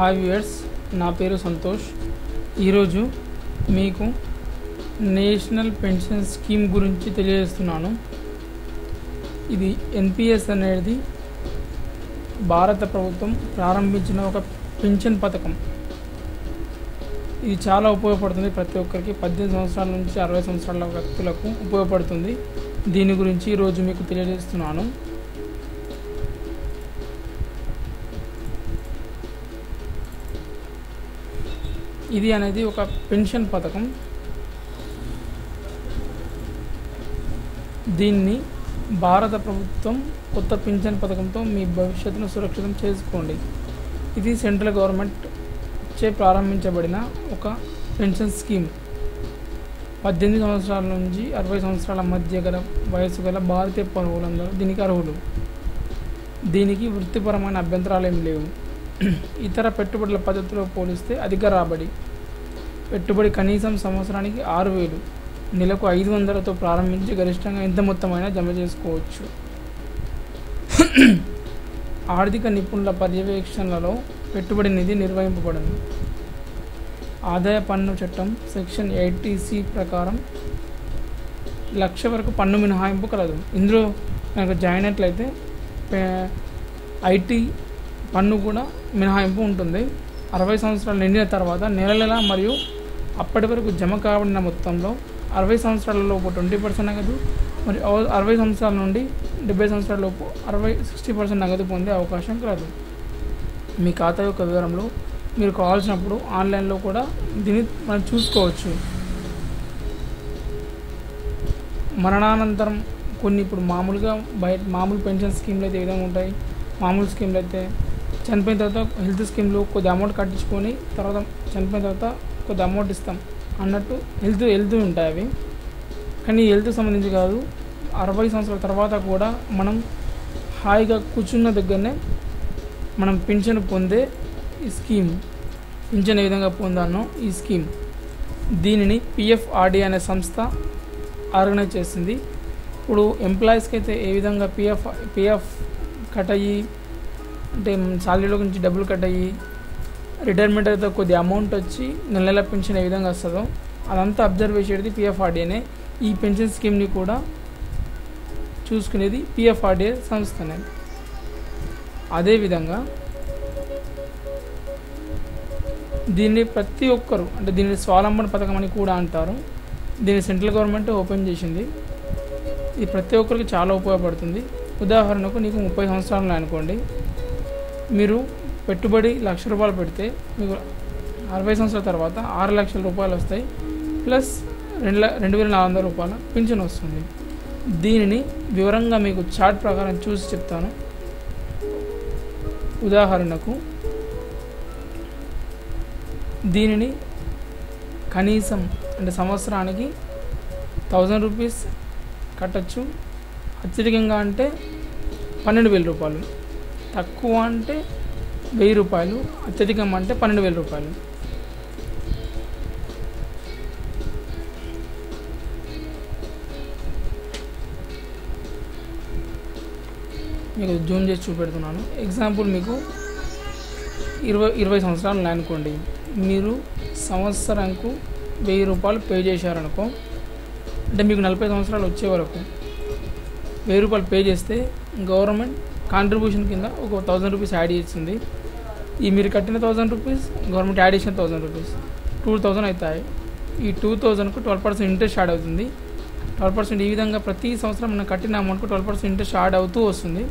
Hi viewers నా పేరు సంతోష్. ఈరోజు మీకు నేషనల్ పెన్షన్ స్కీమ్ గురించి తెలియజేస్తున్నాను. ఇది ఎన్పిఎస్ అనేది భారత ప్రభుత్వం ప్రారంభించిన ఒక పెన్షన్ పథకం. ఇది చాలా ఉపయోగపడుతుంది ప్రతి ఒక్కరికి. పద్దెనిమిది సంవత్సరాల నుంచి అరవై సంవత్సరాల వ్యక్తులకు ఉపయోగపడుతుంది. దీని గురించి ఈరోజు మీకు తెలియజేస్తున్నాను. ఇది అనేది ఒక పెన్షన్ పథకం. దీన్ని భారత ప్రభుత్వం కొత్త పింఛన్ పథకంతో మీ భవిష్యత్తును సురక్షితం చేసుకోండి. ఇది సెంట్రల్ గవర్నమెంట్ చే ప్రారంభించబడిన ఒక పెన్షన్ స్కీమ్. పద్దెనిమిది సంవత్సరాల నుంచి అరవై సంవత్సరాల మధ్య గల వయసు గల భారతీయ పౌరులందరూ దీనికి అర్హులు. దీనికి వృత్తిపరమైన అభ్యంతరాలు ఏం లేవు. ఇతర పెట్టుబడుల పద్ధతిలో పోలిస్తే అధిక రాబడి. పెట్టుబడి కనీసం సంవత్సరానికి ఆరు వేలు. నెలకు ఐదు వందలతో ప్రారంభించి గరిష్టంగా ఎంత మొత్తమైనా జమ చేసుకోవచ్చు. ఆర్థిక నిపుణుల పర్యవేక్షణలలో పెట్టుబడి నిధి నిర్వహింపబడింది. ఆదాయ పన్ను చట్టం సెక్షన్ ఎయిటీసి ప్రకారం లక్ష వరకు పన్ను మినహాయింపు కలదు. ఇందులో కనుక జాయిన్ అయినట్లయితే ఐటీ పన్ను కూడా మినహాయింపు ఉంటుంది. అరవై సంవత్సరాలు నిండిన తర్వాత నెల నెల మరియు అప్పటి వరకు జమ కాబడిన మొత్తంలో అరవై సంవత్సరాల లోపు ట్వంటీ పర్సెంట్ నగదు మరియు అరవై సంవత్సరాల నుండి డెబ్బై సంవత్సరాల లోపు అరవై సిక్స్టీ పర్సెంట్ నగదు పొందే అవకాశం కలదు మీ ఖాతా యొక్క వివరంలో మీరు కావాల్సినప్పుడు ఆన్లైన్లో కూడా దీన్ని మనం చూసుకోవచ్చు. మరణానంతరం కొన్ని ఇప్పుడు మామూలుగా బయట మామూలు పెన్షన్ స్కీమ్లు అయితే ఏ విధంగా ఉంటాయి? మామూలు స్కీమ్లు అయితే చనిపోయిన తర్వాత హెల్త్ స్కీమ్లో కొద్ది అమౌంట్ కట్టించుకొని తర్వాత చనిపోయిన తర్వాత కొద్ది అమౌంట్ ఇస్తాం అన్నట్టు హెల్త్ హెల్త్ ఉంటాయి అవి. కానీ హెల్త్ సంబంధించి కాదు అరవై సంవత్సరాల తర్వాత కూడా మనం హాయిగా కూర్చున్న దగ్గరనే మనం పింఛన్ పొందే ఈ స్కీమ్ పింఛన్ ఏ విధంగా పొందానో ఈ స్కీమ్ దీనిని పిఎఫ్ఆర్డి అనే సంస్థ ఆర్గనైజ్ చేసింది. ఇప్పుడు ఎంప్లాయీస్కి అయితే ఏ విధంగా పిఎఫ్ పిఎఫ్ కట్ అయ్యి అంటే సాలరీలో నుంచి డబ్బులు కట్ అయ్యి రిటైర్మెంట్ అయితే కొద్ది అమౌంట్ వచ్చి నెల నెల పెన్షన్ ఏ విధంగా వస్తుందో అదంతా అబ్జర్వ్ చేసేది పిఎఫ్ఆర్డీఏనే ఈ పెన్షన్ స్కీమ్ని కూడా చూసుకునేది పిఎఫ్ఆర్డీఏ సంస్థనే. అదేవిధంగా దీన్ని ప్రతి ఒక్కరు అంటే దీన్ని స్వావలంబన పథకం అని కూడా అంటారు. దీన్ని సెంట్రల్ గవర్నమెంట్ ఓపెన్ చేసింది. ఇది ప్రతి ఒక్కరికి చాలా ఉపయోగపడుతుంది. ఉదాహరణకు నీకు ముప్పై సంవత్సరాలు అనుకోండి మీరు పెట్టుబడి లక్ష రూపాయలు పెడితే మీకు అరవై సంవత్సరాల తర్వాత ఆరు లక్షల రూపాయలు వస్తాయి. ప్లస్ రెండు రెండు వేల నాలుగు వందల రూపాయల పింఛన్ వస్తుంది. దీనిని వివరంగా మీకు చార్ట్ ప్రకారం చూసి చెప్తాను. ఉదాహరణకు దీనిని కనీసం అంటే సంవత్సరానికి థౌజండ్ రూపీస్ కట్టచ్చు. అత్యధికంగా అంటే పన్నెండు వేల రూపాయలు. తక్కువ అంటే వెయ్యి రూపాయలు అత్యధికం అంటే పన్నెండు వేల రూపాయలు. మీకు జూమ్ చేసి చూపెడుతున్నాను. ఎగ్జాంపుల్ మీకు ఇరవై ఇరవై సంవత్సరాలు అనుకోండి. మీరు సంవత్సరంకు వెయ్యి రూపాయలు పే చేశారనుకో అంటే మీకు నలభై సంవత్సరాలు వచ్చే వరకు వెయ్యి రూపాయలు పే చేస్తే గవర్నమెంట్ కాంట్రిబ్యూషన్ కింద ఒక థౌజండ్ రూపీస్ యాడ్ చేస్తుంది. ఈ మీరు కట్టిన థౌజండ్ రూపీస్ గవర్నమెంట్ యాడ్ చేసిన థౌజండ్ రూపీస్ టూ థౌజండ్ అవుతాయి ఈ టూ థౌజండ్కు ట్వెల్వ్ పర్సెంట్ ఇంట్రెస్ట్ యాడ్ అవుతుంది. ట్వెల్వ్ పర్సెంట్ ఈ విధంగా ప్రతి సంవత్సరం మనం కట్టిన అమౌంట్కు ట్వెల్వ్ పర్సెంట్ ఇంట్రెస్ట్ యాడ్ అవుతూ వస్తుంది.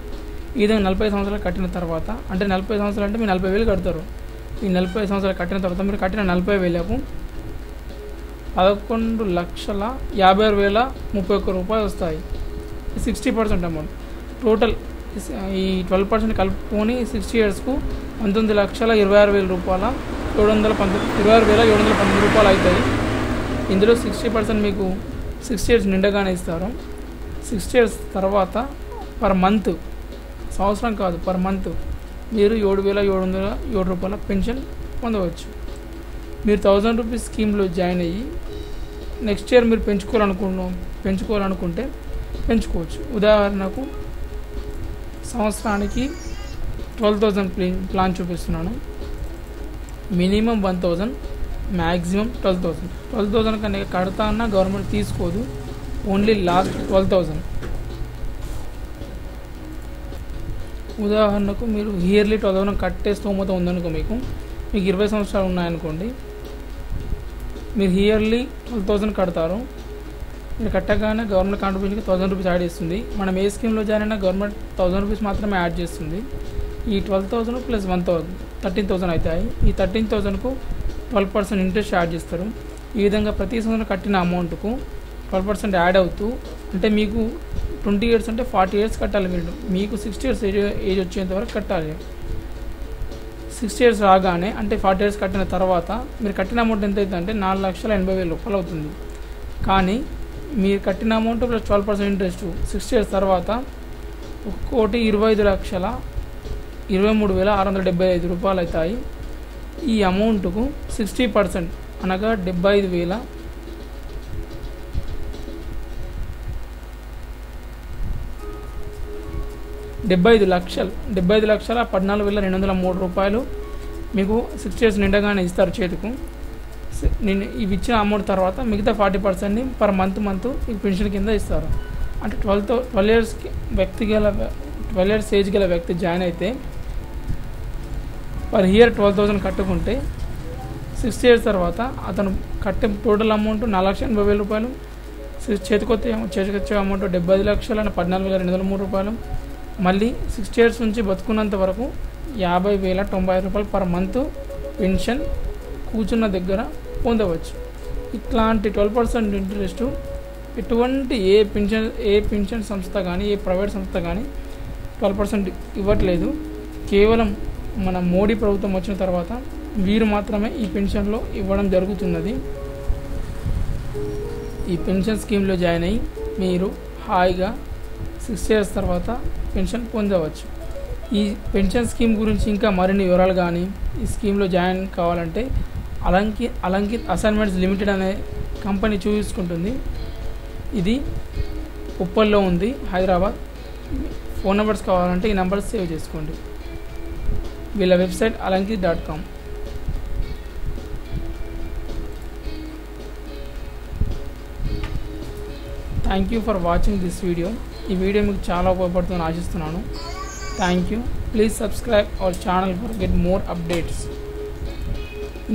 ఈ విధంగా నలభై సంవత్సరాలు కట్టిన తర్వాత అంటే నలభై సంవత్సరాలు అంటే మీరు నలభై వేలు కడతారు. ఈ నలభై సంవత్సరాలు కట్టిన తర్వాత మీరు కట్టిన నలభై వేలకు పదకొండు లక్షల యాభై ఆరు వేల ముప్పై ఒక్క రూపాయలు వస్తాయి. సిక్స్టీ పర్సెంట్ అమౌంట్ టోటల్ ఈ ట్వెల్వ్ పర్సెంట్ కలుపుకొని సిక్స్టీ ఇయర్స్కు పంతొమ్మిది లక్షల ఇరవై ఆరు వేల రూపాయల ఏడు వందల పంతొమ్మిది ఇరవై ఆరు వేల ఏడు వందల పంతొమ్మిది రూపాయలు అవుతాయి. ఇందులో సిక్స్టీ పర్సెంట్ మీకు సిక్స్టీ ఇయర్స్ నిండగానే ఇస్తారు. సిక్స్టీ ఇయర్స్ తర్వాత పర్ మంత్ సంవత్సరం కాదు పర్ మంత్ మీరు ఏడు వేల ఏడు వందల ఏడు రూపాయల పెన్షన్ పొందవచ్చు. మీరు థౌజండ్ రూపీస్ స్కీమ్లో జాయిన్ అయ్యి నెక్స్ట్ ఇయర్ మీరు పెంచుకోవాలనుకున్న పెంచుకోవాలనుకుంటే పెంచుకోవచ్చు. ఉదాహరణకు సంవత్సరానికి ట్వెల్వ్ థౌజండ్ ప్లాన్ చూపిస్తున్నాను. Minimum one thousand maximum twelve thousand twelve thousand కన్నా కడతా అన్నా గవర్నమెంట్ తీసుకోదు. ఓన్లీ లాస్ట్ ట్వెల్వ్ థౌజండ్ ఉదాహరణకు మీరు ఇయర్లీ ట్వెల్వ్ థౌసండ్ కట్టే స్తోమత ఉందనుకో మీకు మీకు ఇరవై సంవత్సరాలు ఉన్నాయనుకోండి. మీరు ఇయర్లీ ట్వెల్వ్ థౌసండ్ కడతారు. మీరు కట్టగానే గవర్నమెంట్ కాంట్రిబ్యూషన్కి థౌసండ్ రూపీస్ యాడ్ చేస్తుంది. మనం ఏ స్కీమ్లో జాయిన్ అయినా గవర్నమెంట్ థౌసండ్ రూపీస్ మాత్రమే యాడ్ చేస్తుంది. ఈ twelve thousand plus one thousand thirteen thousand అవుతాయి. ఈ థర్టీన్ థౌసండ్కు ట్వెల్వ్ పర్సెంట్ ఇంట్రెస్ట్ యాడ్ చేస్తారు. ఈ విధంగా ప్రతి సంవత్సరం కట్టిన అమౌంట్కు ట్వెల్వ్ పర్సెంట్ యాడ్ అవుతూ అంటే మీకు ట్వంటీ ఇయర్స్ అంటే ఫార్టీ ఇయర్స్ కట్టాలి మీరు. మీకు సిక్స్టీ ఇయర్స్ ఏజ్ ఏజ్ వచ్చేంత వరకు కట్టాలి. సిక్స్టీ ఇయర్స్ రాగానే అంటే ఫార్టీ ఇయర్స్ కట్టిన తర్వాత మీరు కట్టిన అమౌంట్ ఎంత అవుతుంది అంటే నాలుగు లక్షల ఎనభై వేల రూపాయలు అవుతుంది. కానీ మీరు కట్టిన amount plus twelve percent interest sixty years తర్వాత ఒక కోటి ఇరవై ఐదు లక్షల ఇరవై మూడు వేల ఆరు వందల డెబ్బై ఐదు రూపాయలు అవుతాయి ఈ అమౌంట్కు సిక్స్టీ పర్సెంట్ అనగా డెబ్బై ఐదు వేల. డెబ్బై ఐదు లక్షలు డెబ్బై ఐదు లక్షల పద్నాలుగు వేల రెండు వందల మూడు రూపాయలు మీకు సిక్స్ ఇయర్స్ నిండగానే ఇస్తారు చేతికు. నేను ఇవి ఇచ్చిన అమౌంట్ తర్వాత మిగతా ఫార్టీ పర్సెంట్ని పర్ మంత్ మంత్ ఈ పెన్షన్ కింద ఇస్తారు. అంటే ట్వెల్త్ ట్వెల్వ్ ఇయర్స్కి వ్యక్తి గల ట్వెల్వ్ ఇయర్స్ ఏజ్ గల వ్యక్తి జాయిన్ అయితే పర్ ఇయర్ ట్వెల్వ్ థౌసండ్ కట్టుకుంటే సిక్స్ ఇయర్స్ తర్వాత అతను కట్టే టోటల్ అమౌంట్ నాలుగు లక్షల ఎనభై వేల రూపాయలు. సి- చేతికొచ్చే చేతికొచ్చే అమౌంట్ డెబ్బై ఐదు లక్షల పద్నాలుగు వేల రెండు వందల మూడు రూపాయలు. మళ్ళీ సిక్స్ ఇయర్స్ నుంచి బతుకున్నంత వరకు యాభై వేల తొంభై ఐదు రూపాయలు పర్ మంత్ పెన్షన్ కూర్చున్న దగ్గర పొందవచ్చు. ఇట్లాంటి ట్వెల్వ్ పర్సెంట్ ఇంట్రెస్ట్ ఎటువంటి ఏ పెన్షన్ ఏ పెన్షన్ సంస్థ కానీ ఏ ప్రైవేట్ సంస్థ కానీ ట్వెల్వ్ పర్సెంట్ ఇవ్వట్లేదు. కేవలం మన మోడీ ప్రభుత్వం వచ్చిన తర్వాత వీరు మాత్రమే ఈ పెన్షన్లో ఇవ్వడం జరుగుతున్నది. ఈ పెన్షన్ స్కీమ్లో జాయిన్ అయ్యి మీరు హాయిగా సిక్స్ ఇయర్స్ తర్వాత పెన్షన్ పొందవచ్చు. ఈ పెన్షన్ స్కీమ్ గురించి ఇంకా మరిన్ని వివరాలు కానీ ఈ స్కీమ్లో జాయిన్ కావాలంటే అలంకి అలంకిత్ అసైన్మెంట్స్ లిమిటెడ్ అనే కంపెనీ చూసుకుంటుంది ఇది ఉప్పల్లో ఉంది హైదరాబాద్. ఫోన్ నెంబర్స్ కావాలంటే ఈ నెంబర్స్ సేవ్ చేసుకోండి. వీళ్ళ website Alankit dot com. Thank you for watching this video. ఈ వీడియో మీకు చాలా ఉపయోగపడుతుందని ఆశిస్తున్నాను. Thank you. Please subscribe our channel for get more updates.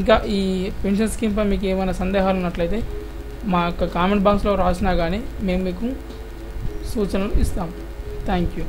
ఇంకా ఈ పెన్షన్ స్కీమ్పై మీకు ఏమైనా సందేహాలు ఉన్నట్లయితే మా యొక్క కామెంట్ బాక్స్లో రాసినా కానీ మేము మీకు సూచనలు ఇస్తాం. Thank you.